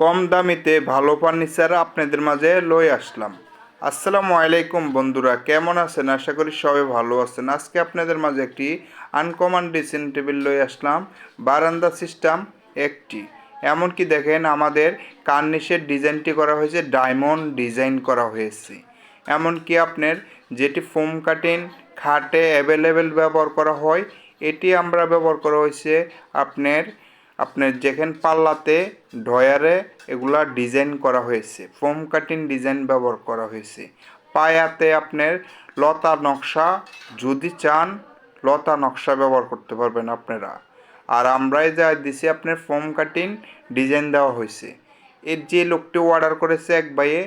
কম দামিতে ভালো ফার্নিচার আপনাদের মাঝে লই আসলাম। আসসালামু আলাইকুম বন্ধুরা, কেমন আছেন? আশা করি সবাই ভালো আছেন। আজকে আপনাদের মাঝে একটি আনকমন ড্রেসিং টেবিল লই আসলাম। বারান্দা সিস্টেম একটি। এমনকি দেখেন আমাদের কার্নিশের ডিজাইনটি করা হয়েছে ডায়মন্ড ডিজাইন করা হয়েছে। এমনকি আপনার যেটি ফোম কাটিং খাটে অ্যাভেলেবেল ব্যবহার করা হয়, এটি আমরা ব্যবহার করা হয়েছে আপনার আপনার যেখানে পাল্লাতে ডয়ারে এগুলা ডিজাইন করা হয়েছে, ফোম কাটিং ডিজাইন ব্যবহার করা হয়েছে। পায়াতে আপনার লতা নকশা, যদি চান লতা নকশা ব্যবহার করতে পারবেন আপনারা। আর আমরাই যা দিছি, আপনার ফোম কাটিং ডিজাইন দেওয়া হয়েছে। এর যে লোকটি অর্ডার করেছে এক বাইয়ে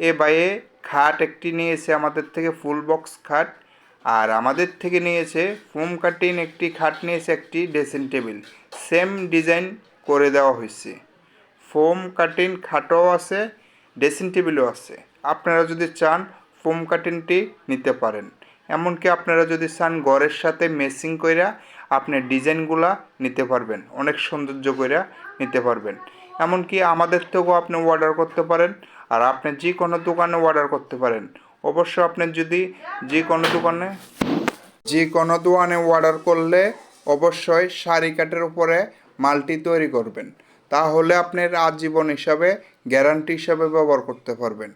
এ বাইয়ে খাট একটি নিয়েছে আমাদের থেকে ফুল বক্স খাট। আর আমাদের থেকে নিয়েছে ফোম কাটিং একটি খাট নিয়েছে একটি ড্রেসিং টেবিল। সেম ডিজাইন করে দেওয়া হয়েছে। ফোম কাটিং খাটও আছে, ড্রেসিং টেবিলও আছে। আপনারা যদি চান ফোম কাটিংটি নিতে পারেন। এমনকি আপনারা যদি চান ঘরের সাথে মেসিং কইরা আপনি ডিজাইনগুলা নিতে পারবেন, অনেক সৌন্দর্য কইরা নিতে পারবেন। এমনকি আমাদের থেকেও আপনি অর্ডার করতে পারেন, আর আপনি যে কোনো দোকানে অর্ডার করতে পারেন। অবশ্য আপনি যদি যে কোনো দোকানে, যে কোনো দোকানে অর্ডার করলে অবশ্যই শাড়ি কাটের উপরে মালটি তৈরি করবেন। তাহলে আপনার আজীবন হিসাবে গ্যারান্টি হিসাবে ব্যবহার করতে পারবেন।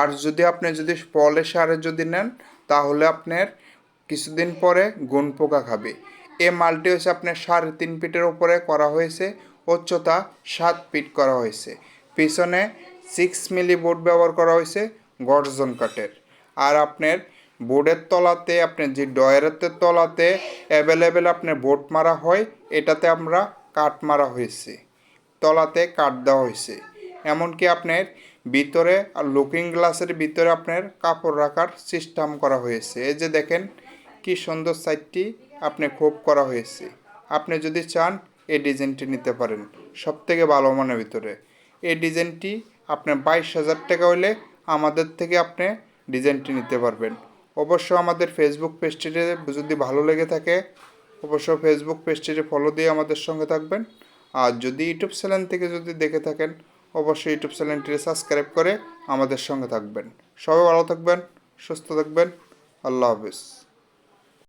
আর যদি আপনি যদি পলে সারে যদি নেন, তাহলে আপনার কিছুদিন পরে গুণ পোকা খাবে। এ মালটি হচ্ছে আপনার সাড়ে তিন ফিটের উপরে করা হয়েছে, উচ্চতা সাত ফিট করা হয়েছে। পিছনে সিক্স মিলি বোর্ড ব্যবহার করা হয়েছে গর্জন কাঠের। আর আপনার বোর্ডের তলাতে, আপনার যে ডয়ারের তলাতে অ্যাভেলেবেল আপনার বোর্ড মারা হয়, এটাতে আমরা কাঠ মারা হয়েছে, তলাতে কাঠ দেওয়া হয়েছে। এমনকি আপনার ভিতরে আর লুকিং গ্লাসের ভিতরে আপনার কাপড় রাখার সিস্টেম করা হয়েছে। এই যে দেখেন কি সুন্দর সাইডটি আপনি খুব করা হয়েছে। আপনি যদি চান, এই ডিজাইনটি নিতে পারেন সব থেকে ভালো মানের ভিতরে। এই ডিজাইনটি আপনার বাইশ হাজার টাকা হলে আমাদের থেকে আপনি ডিজাইনটি নিতে পারবেন। অবশ্য আমাদের ফেসবুক পেজটিতে যদি ভালো লেগে থাকে, অবশ্য ফেসবুক পেজটিতে ফলো দিয়ে আমাদের সঙ্গে থাকবেন। আর যদি ইউটিউব চ্যানেল থেকে যদি দেখে থাকেন, অবশ্যই ইউটিউব চ্যানেলটি সাবস্ক্রাইব করে আমাদের সঙ্গে থাকবেন। সবাই ভালো থাকবেন, সুস্থ থাকবেন। আল্লাহ হাফিজ।